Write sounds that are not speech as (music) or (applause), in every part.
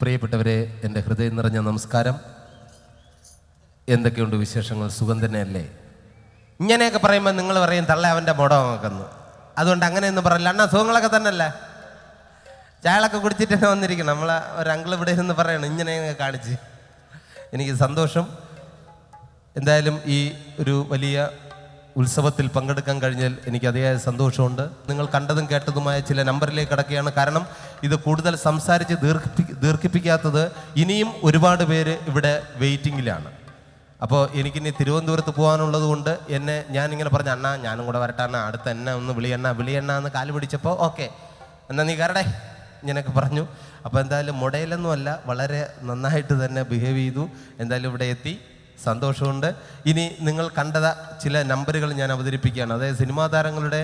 പ്രിയപ്പെട്ടവരെ എന്റെ ഹൃദയം നിറഞ്ഞ നമസ്കാരം. എന്തൊക്കെയുണ്ട് വിശേഷങ്ങൾ? സുഖം തന്നെയല്ലേ? ഇങ്ങനെയൊക്കെ പറയുമ്പോൾ നിങ്ങൾ പറയും തള്ള അവന്റെ മുടം നോക്കുന്നു അതുകൊണ്ട് അങ്ങനെയൊന്നും പറയില്ല. അണ്ണാ സുഖങ്ങളൊക്കെ തന്നെയല്ലേ? ചായളൊക്കെ കുടിച്ചിട്ട് തന്നെ വന്നിരിക്കണം. നമ്മളെ ഒരു ഇവിടെ ഇരുന്ന് പറയണം ഇങ്ങനെയൊക്കെ കാണിച്ച്. എനിക്ക് സന്തോഷം. എന്തായാലും ഈ ഒരു വലിയ ഉത്സവത്തിൽ പങ്കെടുക്കാൻ കഴിഞ്ഞാൽ എനിക്ക് അതിയായ സന്തോഷമുണ്ട്. നിങ്ങൾ കണ്ടതും കേട്ടതുമായ ചില നമ്പറിലേക്ക് കിടക്കുകയാണ് കാരണം ഇത് കൂടുതൽ സംസാരിച്ച് ദീർഘിപ്പി ദീർഘിപ്പിക്കാത്തത് ഇനിയും ഒരുപാട് പേര് ഇവിടെ വെയിറ്റിങ്ങിലാണ് അപ്പോൾ എനിക്കിനി തിരുവനന്തപുരത്ത് പോകാനുള്ളത് കൊണ്ട് എന്നെ ഞാനിങ്ങനെ പറഞ്ഞു അണ്ണാ ഞാനും കൂടെ വരട്ടെ അണ്ണ അടുത്ത എന്നെ ഒന്ന് വിളിയണ്ണ വിളിയണ്ണ എന്ന് കാൽ പിടിച്ചപ്പോൾ ഓക്കെ എന്നാൽ നീ കരടേ ഇങ്ങനെയൊക്കെ പറഞ്ഞു. അപ്പോൾ എന്തായാലും മുടയിലൊന്നുമല്ല വളരെ നന്നായിട്ട് തന്നെ ബിഹേവ് ചെയ്തു. എന്തായാലും ഇവിടെ എത്തി സന്തോഷമുണ്ട്. ഇനി നിങ്ങൾ കണ്ടത ചില നമ്പറുകൾ ഞാൻ അവതരിപ്പിക്കുകയാണ്. അതായത് സിനിമാ താരങ്ങളുടെ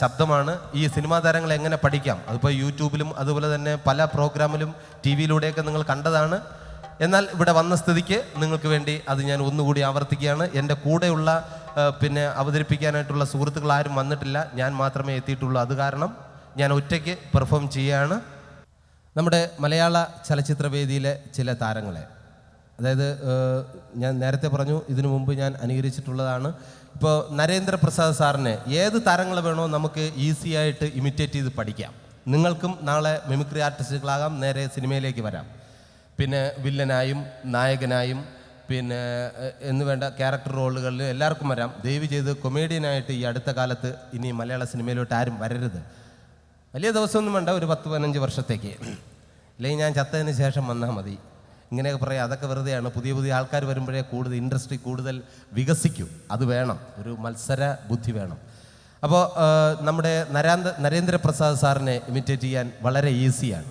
ശബ്ദമാണ്. ഈ സിനിമാ താരങ്ങളെ എങ്ങനെ പഠിക്കാം? അതിപ്പോൾ യൂട്യൂബിലും അതുപോലെ തന്നെ പല പ്രോഗ്രാമിലും ടി വിയിലൂടെയൊക്കെ നിങ്ങൾ കണ്ടതാണ്. എന്നാൽ ഇവിടെ വന്ന സ്ഥിതിക്ക് നിങ്ങൾക്ക് വേണ്ടി അത് ഞാൻ ഒന്നുകൂടി ആവർത്തിക്കുകയാണ്. എന്റെ കൂടെയുള്ള പിന്നെ അവതരിപ്പിക്കാനായിട്ടുള്ള സുഹൃത്തുക്കൾ ആരും വന്നിട്ടില്ല. ഞാൻ മാത്രമേ എത്തിയിട്ടുള്ളൂ. അത് കാരണം ഞാൻ ഒറ്റയ്ക്ക് പെർഫോം ചെയ്യുകയാണ് നമ്മുടെ മലയാള ചലച്ചിത്രവേദിയിലെ ചില താരങ്ങളെ അതായത് ഞാൻ നേരത്തെ പറഞ്ഞു ഇതിനു മുമ്പ് ഞാൻ അനുകരിച്ചിട്ടുള്ളതാണ്. ഇപ്പോൾ നരേന്ദ്രപ്രസാദ് സാറിനെ ഏത് താരങ്ങൾ വേണോ നമുക്ക് ഈസി ആയിട്ട് ഇമിറ്റേറ്റ് ചെയ്ത് പഠിക്കാം. നിങ്ങൾക്കും നാളെ മിമിക്രി ആർട്ടിസ്റ്റുകളാകാം നേരെ സിനിമയിലേക്ക് വരാം. പിന്നെ വില്ലനായും നായകനായും പിന്നെ എന്ന് വേണ്ട ക്യാരക്ടർ റോളുകളിൽ എല്ലാവർക്കും വരാം. ദയവ് ചെയ്ത് കൊമേഡിയനായിട്ട് ഈ അടുത്ത കാലത്ത് ഇനി മലയാള സിനിമയിലോട്ട് ആരും വരരുത്. വലിയ ദിവസമൊന്നും വേണ്ട ഒരു പത്ത് പതിനഞ്ച് വർഷത്തേക്ക്. അല്ലെങ്കിൽ ഞാൻ ചത്തതിന് ശേഷം വന്നാൽ മതി. ഇങ്ങനെയൊക്കെ പറയാം. അതൊക്കെ വെറുതെയാണ്. പുതിയ പുതിയ ആൾക്കാർ വരുമ്പോഴേ കൂടുതൽ ഇൻഡസ്ട്രി കൂടുതൽ വികസിക്കും. അത് വേണം. ഒരു മത്സര ബുദ്ധി വേണം. അപ്പോൾ നമ്മുടെ നരാന്ത നരേന്ദ്രപ്രസാദ് സാറിനെ ഇമിറ്റേറ്റ് ചെയ്യാൻ വളരെ ഈസിയാണ്.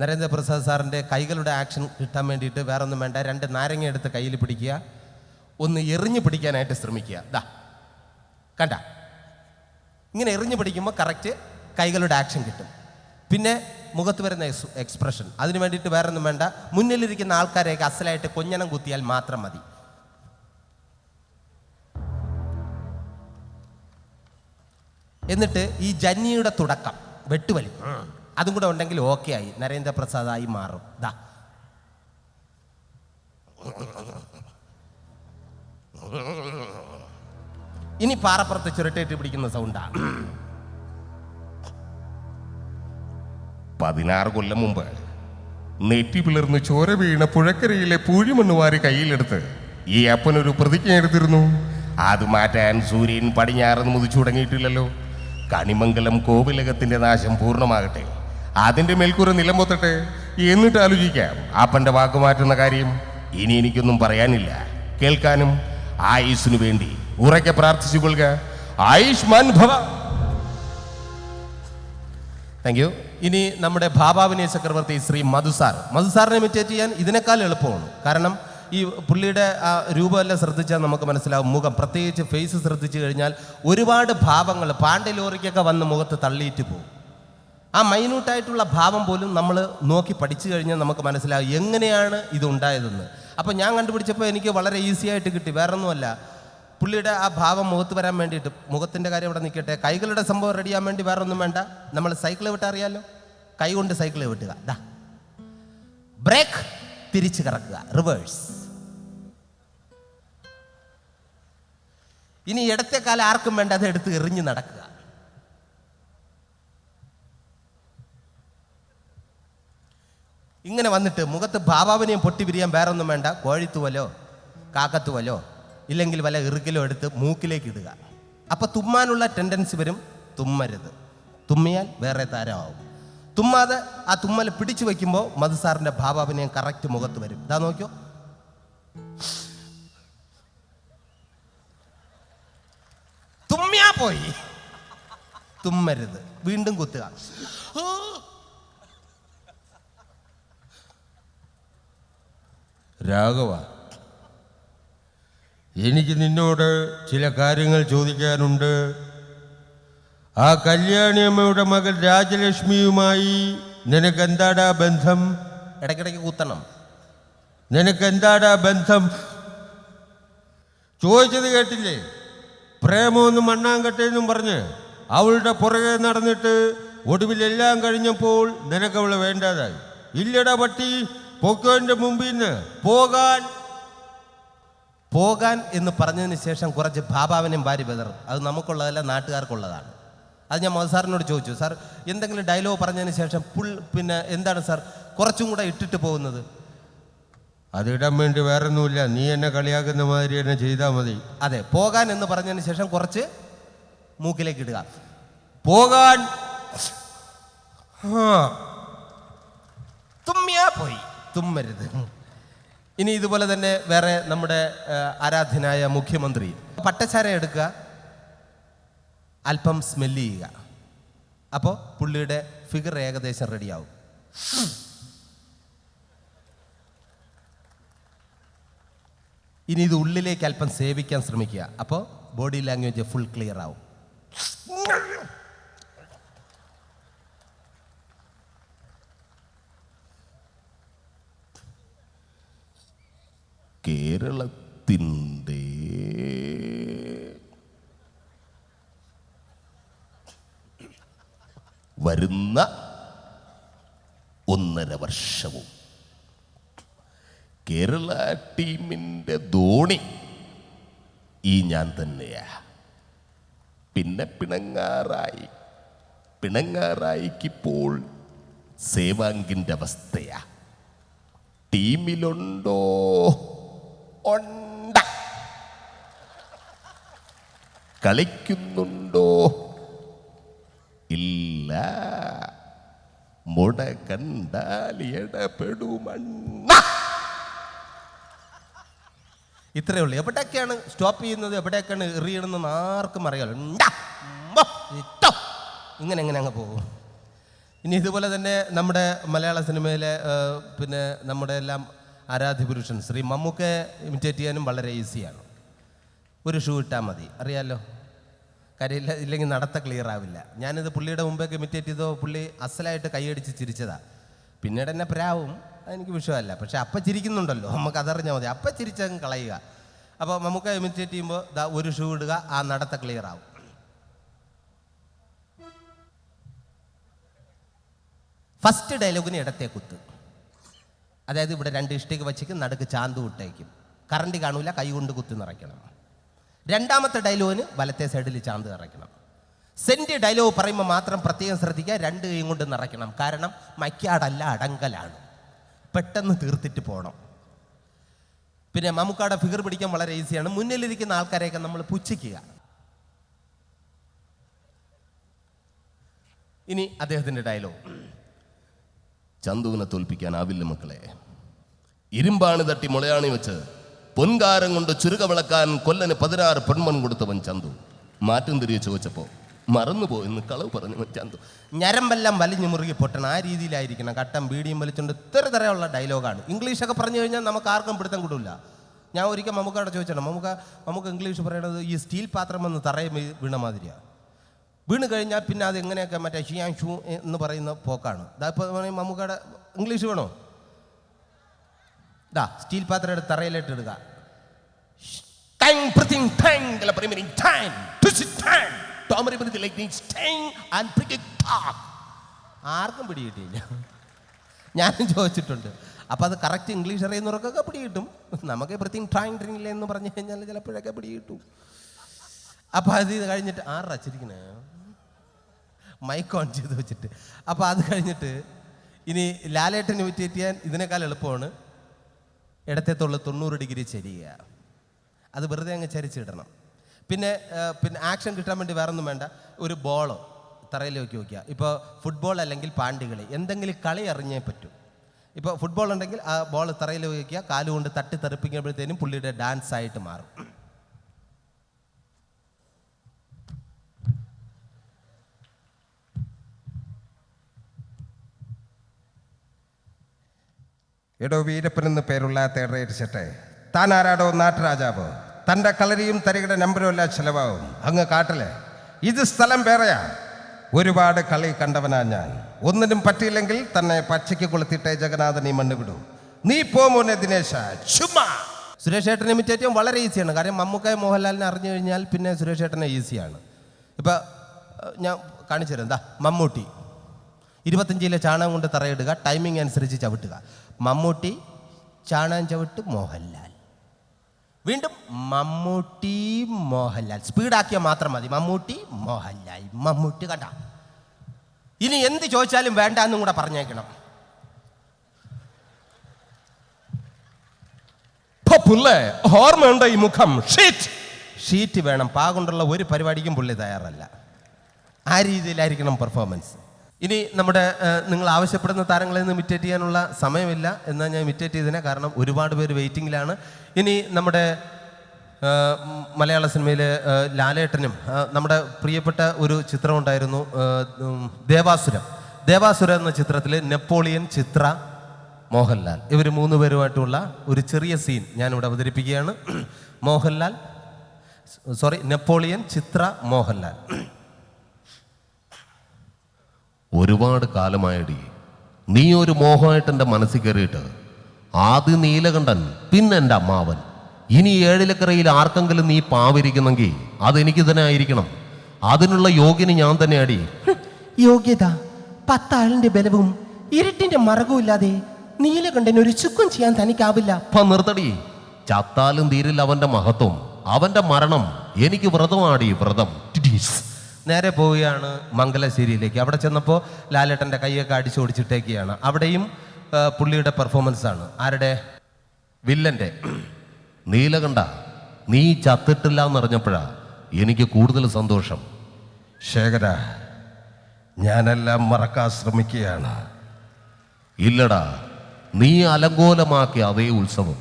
നരേന്ദ്രപ്രസാദ് സാറിന്റെ കൈകളുടെ ആക്ഷൻ കിട്ടാൻ വേണ്ടിയിട്ട് വേറെ ഒന്നും വേണ്ട. രണ്ട് നാരങ്ങ എടുത്ത് കയ്യിൽ പിടിക്കുക. ഒന്ന് എറിഞ്ഞു പിടിക്കാനായിട്ട് ശ്രമിക്കുക. ദാ. കണ്ട? ഇങ്ങനെ എറിഞ്ഞു പിടിക്കുമ്പോൾ കറക്റ്റ് കൈകളുടെ ആക്ഷൻ കിട്ടും. പിന്നെ മുഖത്ത് വരുന്ന എക്സ്പ്രഷൻ. അതിന് വേണ്ടിയിട്ട് വേറൊന്നും വേണ്ട. മുന്നിലിരിക്കുന്ന ആൾക്കാരെയൊക്കെ അസലായിട്ട് കൊഞ്ഞണം കുത്തിയാൽ മാത്രം മതി. എന്നിട്ട് ഈ ജന്നിയുടെ തുടക്കം വെട്ടുവലി. അതും കൂടെ ഉണ്ടെങ്കിൽ ഓക്കെ ആയി. നരേന്ദ്രപ്രസാദായി മാറും. ദാ. ഇനി പാറപ്പുറത്ത് ചുരുട്ടേറ്റ് പിടിക്കുന്ന സൗണ്ടാണ് (clears throat) പതിനാറ് കൊല്ലം മുമ്പ് നെറ്റി പിളർന്ന് ചോര വീണ പുഴക്കരയിലെ പൂഴിമണ്ണ് വാരി കയ്യിലെടുത്ത് ഈ അപ്പനൊരു പ്രതിജ്ഞ എടുത്തിരുന്നു. അത് മാറ്റാൻ സൂര്യൻ പടിഞ്ഞാറ് മുതിച്ചു തുടങ്ങിയിട്ടില്ലല്ലോ. കണിമംഗലം കോവിലകത്തിന്റെ നാശം പൂർണമാകട്ടെ. അതിന്റെ മേൽക്കൂര നിലം പൊത്തട്ടെ. എന്നിട്ട് ആലോചിക്കാം അപ്പന്റെ വാക്ക് മാറ്റുന്ന കാര്യം. ഇനി എനിക്കൊന്നും പറയാനില്ല. കേൾക്കാനും ആയുസിനു വേണ്ടി ഉറക്കെ പ്രാർത്ഥിച്ചു കൊള്ളുക. ആയുഷ്മാൻ ഭവ. താങ്ക് യു ഇനി നമ്മുടെ ഭാഭാവിനയ ചക്രവർത്തി ശ്രീ മധുസാർ മധുസാറിനെ ഇമിറ്റേറ്റ് ചെയ്യാൻ ഇതിനേക്കാൾ എളുപ്പമാണ്. കാരണം ഈ പുള്ളിയുടെ ആ രൂപമെല്ലാം ശ്രദ്ധിച്ചാൽ നമുക്ക് മനസ്സിലാവും. മുഖം പ്രത്യേകിച്ച് ഫേസ് ശ്രദ്ധിച്ചു കഴിഞ്ഞാൽ ഒരുപാട് ഭാവങ്ങൾ പാണ്ഡലോറിക്കൊക്കെ വന്ന് മുഖത്ത് തള്ളിയിട്ട് പോകും. ആ മൈന്യൂട്ടായിട്ടുള്ള ഭാവം പോലും നമ്മൾ നോക്കി പഠിച്ചു കഴിഞ്ഞാൽ നമുക്ക് മനസ്സിലാവും എങ്ങനെയാണ് ഇത് ഉണ്ടായതെന്ന്. അപ്പോൾ ഞാൻ കണ്ടുപിടിച്ചപ്പോൾ എനിക്ക് വളരെ ഈസി ആയിട്ട് കിട്ടി. വേറെ ഒന്നുമല്ല പുള്ളിയുടെ ആ ഭാവം മുഖത്ത് വരാൻ വേണ്ടിയിട്ട് മുഖത്തിന്റെ കാര്യം ഇവിടെ നിൽക്കട്ടെ കൈകളുടെ സംഭവം റെഡിയാൻ വേണ്ടി വേറെ ഒന്നും വേണ്ട. നമ്മൾ സൈക്കിൾ വിട്ട അറിയാലോ? കൈ കൊണ്ട് സൈക്കിൾ വിട്ടുക. ദാ. ബ്രേക്ക് തിരിച്ച് കറക്കുക. റിവേഴ്സ് ഇനി ഇടത്തെ കാലം ആർക്കും വേണ്ട അത് എടുത്ത് എറിഞ്ഞ് നടക്കുക. ഇങ്ങനെ വന്നിട്ട് മുഖത്ത് ഭാവാവിനെയും പൊട്ടി പിരിയാൻ വേറെ ഒന്നും വേണ്ട. കോഴിത്തുവലോ കാക്കത്തുവലോ ഇല്ലെങ്കിൽ വല്ല ഇറുകിലോ എടുത്ത് മൂക്കിലേക്ക് ഇടുക. അപ്പോൾ തുമ്മാനുള്ള ടെൻഡൻസി വരും തുമ്മരുത്. തുമ്മിയാൽ വേറെ താരമാവും. തുമ്മാതെ ആ തുമ്മൽ പിടിച്ചു വയ്ക്കുമ്പോൾ മധുസാറിന്റെ ഭാവാഭിനയം കറക്റ്റ് മുഖത്ത് വരും. ഇതാ നോക്കിയോ? തുമ്മിയാ പോയി. തുമ്മരുത്. വീണ്ടും കുത്തുക. രാഘവ എനിക്ക് നിന്നോട് ചില കാര്യങ്ങൾ ചോദിക്കാനുണ്ട്. ആ കല്യാണിയമ്മയുടെ മകൾ രാജലക്ഷ്മിയുമായി നിനക്ക് എന്താടാ ബന്ധം? ഇടയ്ക്കിടയ്ക്ക് കുത്തണം. നിനക്ക് എന്താടാ ബന്ധം? ചോദിച്ചത് കേട്ടില്ലേ? പ്രേമമൊന്നും മണ്ണാങ്കട്ടെന്നും പറഞ്ഞ് അവളുടെ പുറകെ നടന്നിട്ട് ഒടുവിൽ എല്ലാം കഴിഞ്ഞപ്പോൾ നിനക്ക് അവളെ വേണ്ടാതായി. ഇല്ലടാ പട്ടി പൊക്കോന്റെ മുമ്പിൽ നിന്ന് പോകാൻ പോകാൻ എന്ന് പറഞ്ഞതിന് ശേഷം കുറച്ച് ബാബാവിനെയും ഭാര്യ ബദർ അത് നമുക്കുള്ളതല്ല നാട്ടുകാർക്കുള്ളതാണ്. അത് ഞാൻ മോദി സാറിനോട് ചോദിച്ചു സാർ എന്തെങ്കിലും ഡയലോഗ് പറഞ്ഞതിന് ശേഷം പുൾ പിന്നെ എന്താണ് സാർ കുറച്ചും കൂടെ ഇട്ടിട്ട് പോകുന്നത്? അതിടാൻ വേണ്ടി വേറെ ഒന്നുമില്ല നീ എന്നെ കളിയാക്കുന്ന മാതിരി എന്നെ ചെയ്താൽ മതി. അതെ പോകാൻ എന്ന് പറഞ്ഞതിന് ശേഷം കുറച്ച് മൂക്കിലേക്ക് ഇടുക. പോകാൻ. തുമ്മിയാ പോയി. തുമ്മരുത്. ഇനി ഇതുപോലെ തന്നെ വേറെ നമ്മുടെ ആരാധ്യനായ മുഖ്യമന്ത്രി. പട്ടച്ചാര എടുക്കുക അല്പം സ്മെല്ല് ചെയ്യുക. അപ്പോൾ പുള്ളിയുടെ ഫിഗർ ഏകദേശം റെഡിയാവും ഇനി ഇത് ഉള്ളിലേക്ക് അല്പം സേവിക്കാൻ ശ്രമിക്കുക. അപ്പോൾ ബോഡി ലാംഗ്വേജ് ഫുൾ ക്ലിയർ ആവും. കേരളത്തിന്റെ വരുന്ന ഒന്നര വർഷവും കേരള ടീമിന്റെ ധോണി ഈ ഞാൻ തന്നെയാ. പിന്നെ പിണങ്ങാറായി. പിണങ്ങാറായിക്കിപ്പോൾ സേവാങ്കിന്റെ അവസ്ഥയാ. ടീമിലുണ്ടോ? ഉണ്ട്. കളിക്കുന്നുണ്ടോ? ഇല്ല. മുട കണ്ടാൽ ഇടപെടുമണ്ണ. ഇത്രയേ ഉള്ളൂ. എവിടെയൊക്കെയാണ് സ്റ്റോപ്പ് ചെയ്യുന്നത്? എവിടെയൊക്കെയാണ് എറിയണമെന്ന് ആർക്കും അറിയാലോ. ഇങ്ങനെ എങ്ങനെ അങ്ങ് പോകും. ഇനി ഇതുപോലെ തന്നെ നമ്മുടെ മലയാള സിനിമയിലെ പിന്നെ നമ്മുടെ എല്ലാം ആരാധ്യ പുരുഷൻ ശ്രീ മമ്മൂക്കെ ഇമിറ്റേറ്റ് ചെയ്യാനും വളരെ ഈസിയാണ് ഒരു ഷൂ ഇട്ടാൽ മതി. അറിയാലോ? കാര്യമില്ല ഇല്ലെങ്കിൽ നടത്ത ക്ലിയർ ആവില്ല. ഞാനിത് പുള്ളിയുടെ മുമ്പേക്ക് ഇമിറ്റേറ്റ് ചെയ്തോ പുള്ളി അസലായിട്ട് കൈയടിച്ച് ചിരിച്ചതാ. പിന്നീട് എന്നെ പ്രാവും അതെനിക്ക് വിഷയമല്ല. പക്ഷെ അപ്പം ചിരിക്കുന്നുണ്ടല്ലോ. നമുക്ക് അതറിഞ്ഞാൽ മതി. അപ്പം ചിരിച്ചങ്ങ് കളയുക. അപ്പോൾ നമുക്ക് ഇമിറ്റേറ്റ് ചെയ്യുമ്പോൾ ദാ ഒരു ഷൂ ഇടുക ആ നടത്ത ക്ലിയർ ആവും. ഫസ്റ്റ് ഡയലോഗിന് ഇടത്തെ കുത്ത്. അതായത് ഇവിടെ രണ്ട് ഇഷ്ടിക വച്ചിക്കും നടുക്ക് ചാന്ത് വിട്ടേക്കും. കറണ്ട് കാണൂല കൈ കൊണ്ട് കുത്തി നിറയ്ക്കണം. രണ്ടാമത്തെ ഡയലോഗിന് വലത്തെ സൈഡിൽ ചാന്ത് നിറയ്ക്കണം. സെന്റ് ഡയലോഗ് പറയുമ്പോൾ മാത്രം പ്രത്യേകം ശ്രദ്ധിക്കുക രണ്ട് കൈയും കൊണ്ട് നിറയ്ക്കണം. കാരണം മയ്ക്കാടല്ല അടങ്കലാണ്. പെട്ടെന്ന് തീർത്തിട്ട് പോകണം പിന്നെ മമ്മൂക്കാടെ ഫിഗർ പിടിക്കാൻ വളരെ ഈസിയാണ് മുന്നിലിരിക്കുന്ന ആൾക്കാരെയൊക്കെ നമ്മൾ പുച്ഛിക്കുക. ഇനി അദ്ദേഹത്തിന്റെ ഡയലോഗ്. ചന്തുവിനെ തോൽപ്പിക്കാനാവില്ല മക്കളെ. ഇരുമ്പാണ് തട്ടി മുളയാണി വെച്ച് പൊൻകാരം കൊണ്ട് ചുരുക വിളക്കാൻ കൊല്ലന് പതിനാറ് പെൺമൺ കൊടുത്തവൻ ചന്തു. മാറ്റം തിരികെ ചോദിച്ചപ്പോ മറന്നുപോയെന്ന് കളവ് പറഞ്ഞു ചന്തു. ഞരമ്പെല്ലാം വലിഞ്ഞു മുറുകി പൊട്ടണം ആ രീതിയിലായിരിക്കണം. കട്ടം ബീഡിയും വലിച്ചുകൊണ്ട് ഇത്ര തരമുള്ള ഡയലോഗാണ്. ഇംഗ്ലീഷൊക്കെ പറഞ്ഞു കഴിഞ്ഞാൽ നമുക്ക് ആർക്കും പിടുത്തം കിട്ടില്ല ഞാൻ ഒരിക്കൽ മമ്മൂക്കാടെ ചോദിച്ചോ മമ്മൂക്ക നമുക്ക് ഇംഗ്ലീഷ് പറയണത് ഈ സ്റ്റീൽ പാത്രം എന്ന് തറയും വീണ മാതിരിയാണ് വീണ് കഴിഞ്ഞാൽ പിന്നെ അത് എങ്ങനെയൊക്കെ മറ്റേ ഷിയാൻ ഷൂ എന്ന് പറയുന്ന പോക്കാണ്. ഇതാ ഇപ്പോൾ മമ്മൂക്കയുടെ ഇംഗ്ലീഷ് വേണോ? ഇതാ സ്റ്റീൽ പാത്രം എടുത്ത് തറയിലിട്ട് ഇടുക. ആർക്കും പിടികിട്ടിയില്ല. ഞാനും ചോദിച്ചിട്ടുണ്ട്. അപ്പോൾ അത് കറക്റ്റ് ഇംഗ്ലീഷ് അറിയുന്നവർക്കൊക്കെ പിടികിട്ടും. നമുക്ക് പ്രത്യേകം ട്രാങ് ഡ്രിങ്ങില്ല എന്ന് പറഞ്ഞു കഴിഞ്ഞാൽ ചിലപ്പോഴൊക്കെ പിടികിട്ടും. അപ്പോൾ അത് കഴിഞ്ഞിട്ട് ആറാ ചിരിക്കണേ? മൈക്ക് ഓൺ ചെയ്ത് വെച്ചിട്ട്. അപ്പോൾ അത് കഴിഞ്ഞിട്ട് ഇനി ലാലേട്ടൻ ഇമിറ്റേറ്റ് ചെയ്യാൻ ഇതിനേക്കാൾ എളുപ്പമാണ്. ഇടത്തേത്തുള്ള തൊണ്ണൂറ് ഡിഗ്രി ചെരിയുക. അത് വെറുതെ അങ്ങ് ചരിച്ചിടണം. പിന്നെ പിന്നെ ആക്ഷൻ കിട്ടാൻ വേണ്ടി വേറൊന്നും വേണ്ട. ഒരു ബോളോ തറയിൽ നോക്കി വയ്ക്കുക ഇപ്പോൾ ഫുട്ബോൾ അല്ലെങ്കിൽ പാണ്ടികളി എന്തെങ്കിലും കളി അറിഞ്ഞേ പറ്റൂ. ഇപ്പോൾ ഫുട്ബോൾ ഉണ്ടെങ്കിൽ ആ ബോൾ തറയിൽ വയ്ക്കുക കാലുകൊണ്ട് തട്ടി തെറിപ്പിക്കുമ്പോഴത്തേനും പുള്ളിയുടെ ഡാൻസ് ആയിട്ട് മാറും. എടോ വീരപ്പൻ എന്ന് പേരുള്ള തേടറേറ്റ് ചേട്ടെ താൻ ആരാടോ നാട്ടുരാജാവ് തന്റെ കളരിയും തരികയുടെ നമ്പരും എല്ലാം ചിലവാകും. അങ്ങ് കാട്ടിലെ. ഇത് സ്ഥലം വേറെയാ. ഒരുപാട് കളി കണ്ടവനാ ഞാൻ. ഒന്നിനും പറ്റിയില്ലെങ്കിൽ തന്നെ പച്ചയ്ക്ക് കൊളുത്തിട്ടേ ജഗന്നാഥൻ ഈ മണ്ണ് വിടൂ. നീ പോമോനെ ദിനേശ. ചുമ്മാ. സുരേഷ് ഏട്ടനെ ഇമിറ്റേറ്റ് വളരെ ഈസിയാണ്. കാര്യം മമ്മൂക്കായ മോഹൻലാലിനെ അറിഞ്ഞു കഴിഞ്ഞാൽ പിന്നെ സുരേഷ് ഏട്ടനെ ഈസിയാണ്. ഇപ്പം ഞാൻ കാണിച്ചു തരാം. എന്താ മമ്മൂട്ടി. ഇരുപത്തഞ്ചിലെ ചാണകം കൊണ്ട് തറയിടുക ടൈമിംഗ് അനുസരിച്ച് ചവിട്ടുക. മമ്മൂട്ടി ചാണാൻ ചവിട്ട് മോഹൻലാൽ. വീണ്ടും മമ്മൂട്ടി മോഹൻലാൽ. സ്പീഡാക്കിയാൽ മാത്രം മതി. മമ്മൂട്ടി മോഹൻലാൽ. മമ്മൂട്ടി കണ്ട. ഇനി എന്ത് ചോദിച്ചാലും വേണ്ട എന്നും കൂടെ പറഞ്ഞേക്കണം. ഇപ്പൊ പുള്ളേ ഓർമ്മയുണ്ടോ ഈ മുഖം? ഷീറ്റ് ഷീറ്റ് വേണം. പാകൊണ്ടുള്ള ഒരു പരിപാടിക്കും പുള്ളി തയ്യാറല്ല. ആ രീതിയിലായിരിക്കണം പെർഫോമൻസ് ഇനി നമ്മുടെ നിങ്ങൾ ആവശ്യപ്പെടുന്ന താരങ്ങളെ നിന്ന് ഇമിറ്റേറ്റ് ചെയ്യാനുള്ള സമയമില്ല. എന്നാൽ ഞാൻ മിറ്റേറ്റ് ചെയ്തതിനെ കാരണം ഒരുപാട് പേര് വെയിറ്റിങ്ങിലാണ് ഇനി നമ്മുടെ മലയാള സിനിമയിൽ ലാലേട്ടനും നമ്മുടെ പ്രിയപ്പെട്ട ഒരു ചിത്രം ഉണ്ടായിരുന്നു ദേവാസുരം. ദേവാസുരം എന്ന ചിത്രത്തിൽ നെപ്പോളിയൻ ചിത്ര മോഹൻലാൽ. ഇവർ മൂന്ന് പേരുമായിട്ടുള്ള ഒരു ചെറിയ സീൻ ഞാനിവിടെ അവതരിപ്പിക്കുകയാണ്. Mohanlal sorry Napoleon Chithra Mohanlal. ഒരുപാട് കാലമായടി. നീ ഒരു മോഹമായിട്ട് എന്റെ മനസ്സിൽ കയറിയിട്ട് ആദ്യം നീലകണ്ഠൻ പിന്നെ എന്റെ അമ്മാവൻ. ഇനി ഏഴിലക്കരയിൽ ആർക്കെങ്കിലും നീ പാവിരിക്കുന്നെങ്കിൽ അതെനിക്ക് തന്നെ ആയിരിക്കണം. അതിനുള്ള യോഗ്യന് ഞാൻ തന്നെ അടി യോഗ്യത പത്താളിന്റെ ബലവും ഇരുട്ടിന്റെ മറകവും ഇല്ലാതെ നീലകണ്ഠൻ ഒരു ചുക്കും ചെയ്യാൻ തനിക്കാവില്ല. നിർത്തടി. ചത്താലും തീരില്ല അവന്റെ മഹത്വം. അവന്റെ മരണം എനിക്ക് വ്രതമാടി വ്രതം. നേരെ പോവുകയാണ് മംഗലശ്ശേരിയിലേക്ക്. അവിടെ ചെന്നപ്പോൾ ലാലേട്ടന്റെ കൈയൊക്കെ അടിച്ചു ഓടിച്ചിട്ടേക്കുകയാണ് അവിടെയും പുള്ളിയുടെ പെർഫോമൻസ് ആണ്. ആരുടെ? വില്ലന്റെ നീലകണ്ഠ നീ ചത്തിട്ടില്ല എന്നറിഞ്ഞപ്പോഴാ എനിക്ക് കൂടുതൽ സന്തോഷം. ശേഖര ഞാനെല്ലാം മറക്കാൻ ശ്രമിക്കുകയാണ്. ഇല്ലടാ നീ അലങ്കോലമാക്കിയ അതേ ഉത്സവം.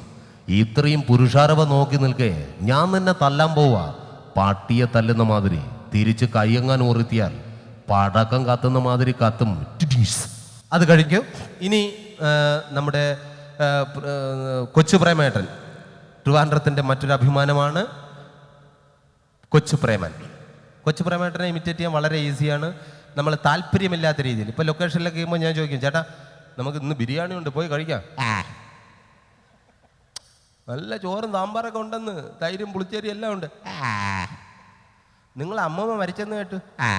ഇത്രയും പുരുഷാരവ നോക്കി നിൽക്കേ ഞാൻ നിന്നെ തല്ലാൻ പോവാ. പാട്ടിയെ തല്ലുന്ന മാതിരി. തിരിച്ച് കയ്യങ്ങാൻ ഓർത്തിയാൽ പടക്കം കത്തുന്ന മാതിരി കത്തും. അത് കഴിഞ്ഞു. ഇനി നമ്മുടെ കൊച്ചു പ്രേമേട്ടൻ. ട്രിവാൻഡ്രത്തിന്റെ മറ്റൊരു അഭിമാനമാണ് കൊച്ചു പ്രേമൻ. കൊച്ചു പ്രേമേട്ടനെ ഇമിറ്റേറ്റ് ചെയ്യാൻ വളരെ ഈസിയാണ്. നമ്മൾ താല്പര്യമില്ലാത്ത രീതിയിൽ. ഇപ്പോൾ ലൊക്കേഷനിലൊക്കെ ചെയ്യുമ്പോൾ ഞാൻ ചോദിക്കും ചേട്ടാ നമുക്ക് ഇന്ന് ബിരിയാണി ഉണ്ട് പോയി കഴിക്കാം. നല്ല ചോറും സാമ്പാറൊക്കെ ഉണ്ടെന്ന്. തൈരും പുളിച്ചേരി എല്ലാം ഉണ്ട്. നിങ്ങൾ അമ്മമ്മ മരിച്ചെന്ന് കേട്ടു? ആ.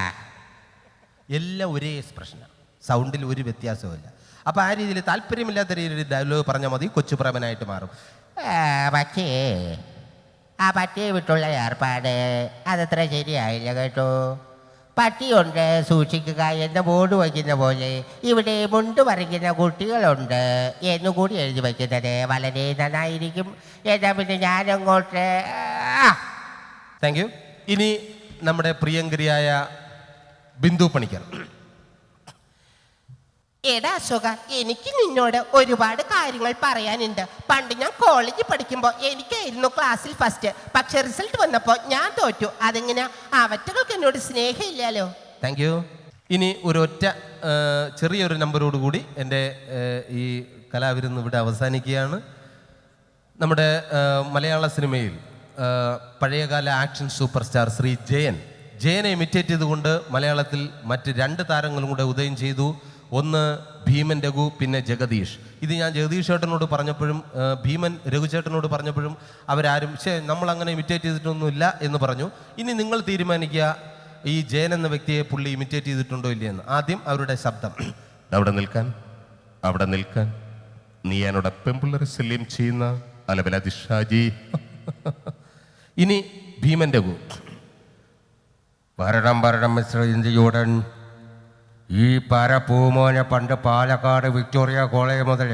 എല്ലാം ഒരേ എക്സ്പ്രഷനാണ് സൗണ്ടിൽ ഒരു വ്യത്യാസവുമില്ല. അപ്പോൾ ആ രീതിയിൽ താല്പര്യമില്ലാത്ത രീതിയിൽ ഡയലോഗ് പറഞ്ഞാൽ മതി കൊച്ചു പ്രേമനായിട്ട് മാറും പക്ഷേ ആ പട്ടിയെ വിട്ടുള്ള ഏർപ്പാട് അതത്ര ശരിയായില്ല കേട്ടോ. പട്ടിയുണ്ട് സൂക്ഷിക്കുക എന്ന ബോർഡ് വയ്ക്കുന്ന പോലെ ഇവിടെ മുണ്ട് പറിക്കുന്ന കുട്ടികളുണ്ട് എന്നുകൂടി എഴുതി വയ്ക്കുന്നത് വളരെ നന്നായിരിക്കും. എന്നാൽ പിന്നെ ഞാനങ്ങോട്ട് താങ്ക് യു ഇനി നമ്മുടെ പ്രിയങ്കരിയായ ബിന്ദു പണിക്കർ. എടാ അശോക എനിക്ക് നിന്നോട് ഒരുപാട് കാര്യങ്ങൾ പറയാനുണ്ട്. പണ്ട് ഞാൻ കോളേജിൽ പഠിക്കുമ്പോൾ എനിക്കായിരുന്നു ക്ലാസ്സിൽ ഫസ്റ്റ് പക്ഷെ റിസൾട്ട് വന്നപ്പോൾ ഞാൻ തോറ്റു. അതെങ്ങനെ? അവറ്റകൾക്ക് എന്നോട് സ്നേഹമില്ലല്ലോ. താങ്ക് യു ഇനി ഒരു ഒറ്റ ആ, ചെറിയൊരു നമ്പറോട് കൂടി എന്റെ ഈ കലാവിരുന്ന് ഇവിടെ അവസാനിക്കുകയാണ്. നമ്മുടെ ആ, മലയാള സിനിമയിൽ പഴയകാല action super star Shri Jayan. ജയനെ imitate ചെയ്തുകൊണ്ട് മലയാളത്തിൽ മറ്റ് രണ്ട് താരങ്ങളും കൂടെ ഉദയം ചെയ്തു. ഒന്ന് ഭീമൻ രഘു പിന്നെ ജഗദീഷ്. ഇത് ഞാൻ ജഗദീഷ് ചേട്ടനോട് പറഞ്ഞപ്പോഴും ഭീമൻ രഘു ചേട്ടനോട് പറഞ്ഞപ്പോഴും അവരാരും ശേ നമ്മൾ അങ്ങനെ ഇമിറ്റേറ്റ് ചെയ്തിട്ടൊന്നുമില്ല എന്ന് പറഞ്ഞു. ഇനി നിങ്ങൾ തീരുമാനിക്കുക ഈ ജയൻ എന്ന വ്യക്തിയെ പുള്ളി ഇമിറ്റേറ്റ് ചെയ്തിട്ടുണ്ടോ ഇല്ലയെന്ന്. ആദ്യം അവരുടെ ശബ്ദം. അവിടെ നിൽക്കാൻ അവിടെ നിൽക്കാൻ. നീ എന്നോട് പെമ്പിള്ളേരെ ശല്യം ചെയ്യുന്ന അലബലാതി ഷാജി. ഇനി ഭീമന്റെ ഗു ഭരണം ഭരണം മിശ്ര ഇന്ത്യയുടൻ ഈ പരപൂമോനെ പണ്ട് പാലക്കാട് വിക്ടോറിയ കോളേജ് മുതൽ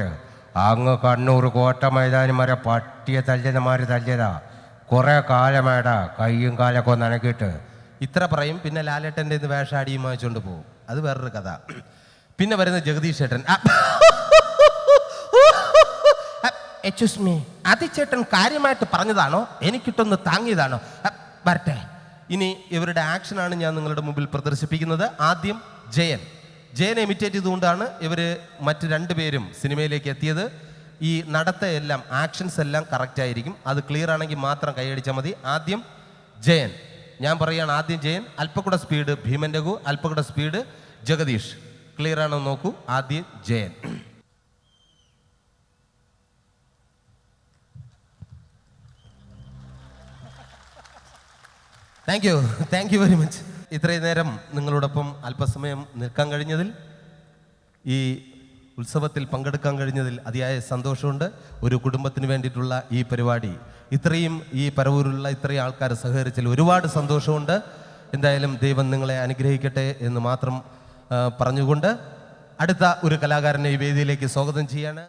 അങ്ങ് കണ്ണൂർ കോട്ട മൈതാനം വരെ പട്ടിയെ തല്ലിയമാര് തല്ലിയതാ. കുറെ കാലമേടാ കയ്യും കാലൊക്കെ ഒന്ന് അനക്കിയിട്ട്. ഇത്ര പറയും പിന്നെ ലാലേട്ടന്റെ വേഷാടിയും വാങ്ങിച്ചുകൊണ്ട് പോകും. അത് വേറൊരു കഥ. പിന്നെ വരുന്നത് ജഗദീഷ് ചേട്ടൻ എക്സ്ക്യൂസ് മീ ചേട്ടൻ കാര്യമായിട്ട് പറഞ്ഞതാണോ? എനിക്കിട്ടൊന്ന് താങ്ങിയതാണോ? വരട്ടെ. ഇനി ഇവരുടെ ആക്ഷനാണ് ഞാൻ നിങ്ങളുടെ മുമ്പിൽ പ്രദർശിപ്പിക്കുന്നത്. ആദ്യം ജയൻ. ജയനെ ഇമിറ്റേറ്റ് ചെയ്തുകൊണ്ടാണ് ഇവർ മറ്റ് രണ്ടുപേരും സിനിമയിലേക്ക് എത്തിയത്. ഈ നടത്ത എല്ലാം ആക്ഷൻസ് എല്ലാം കറക്റ്റ് ആയിരിക്കും. അത് ക്ലിയർ ആണെങ്കിൽ മാത്രം കൈയടിച്ചാൽ മതി. ആദ്യം ജയൻ. ഞാൻ പറയുകയാണ് ആദ്യം ജയൻ. അല്പക്കൂടെ സ്പീഡ് ഭീമൻ രഘു. അല്പക്കൂടെ സ്പീഡ് ജഗദീഷ്. ക്ലിയർ ആണോ നോക്കൂ. ആദ്യം Jayan. Thank you thank you very much ഇത്രയും നേരം നിങ്ങളോടൊപ്പം അല്പസമയം നിൽക്കാൻ കഴിഞ്ഞതിൽ ഈ ഉത്സവത്തിൽ പങ്കെടുക്കാൻ കഴിഞ്ഞതിൽ അതിയായ സന്തോഷമുണ്ട്. ഒരു കുടുംബത്തിന് വേണ്ടിയിട്ടുള്ള ഈ പരിപാടി ഇത്രയും ഈ പരവൂരിലുള്ള ഇത്രയും ആൾക്കാർ സഹകരിച്ചതിൽ ഒരുപാട് സന്തോഷമുണ്ട്. എന്തായാലും ദൈവം നിങ്ങളെ അനുഗ്രഹിക്കട്ടെ എന്ന് മാത്രം പറഞ്ഞുകൊണ്ട് അടുത്ത ഒരു കലാകാരനെ ഈ വേദിയിലേക്ക് സ്വാഗതം ചെയ്യാണ്.